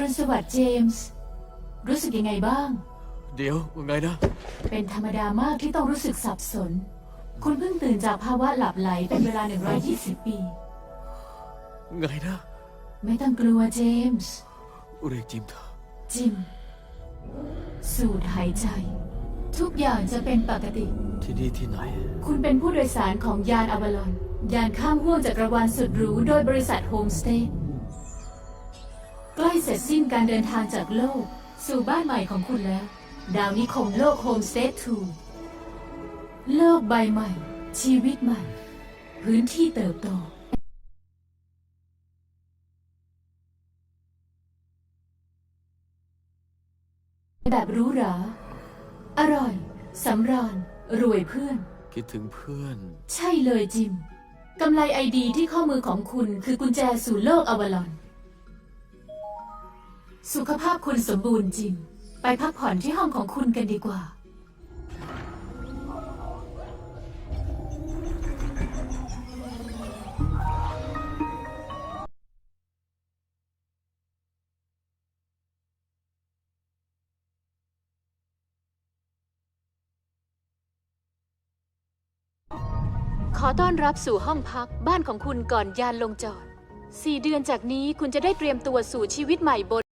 รุณสวัสดิ์เจมส์ รู้สึกยังไงบ้าง เดี๋ยวว่าไงนะ เป็นธรรมดามากที่ต้องรู้สึกสับสน คุณเพิ่งตื่นจากภาวะหลับไหลเป็นเวลา 120 ปี ไงนะ ไม่ต้องกลัวเจมส์ เรียกจิมเถอะจิม สูดหายใจ ทุกอย่างจะเป็นปกติ ที่นี่ที่ไหน คุณเป็นผู้โดยสารของยานอวลอน ยานข้ามห้วงจักรวาลสุดหรูโดยบริษัทโฮมสเตย์ ใกล้เสร็จสิ้นการเดินทางจากโลก สู่บ้านใหม่ของคุณแล้ว ดาวนิคมโลกโฮมสเตย์2โลกใบใหม่ ชีวิตใหม่ พื้นที่เติบโตแบบหรู้หรา อร่อย สำราญ รวยเพื่อน คิดถึงเพื่อน ใช่เลยจิม กำไลไอดีที่ข้อมือของคุณคือกุญแจสู่โลกอวลอน สุขภาพคุณสมบูรณ์จิมไปพักผ่อนที่ห้องของคุณกันดีกว่า ขอต้อนรับสู่ห้องพักบ้านของคุณก่อนยานลงจอด สี่เดือนจากนี้คุณจะได้เตรียมตัวสู่ชีวิตใหม่บน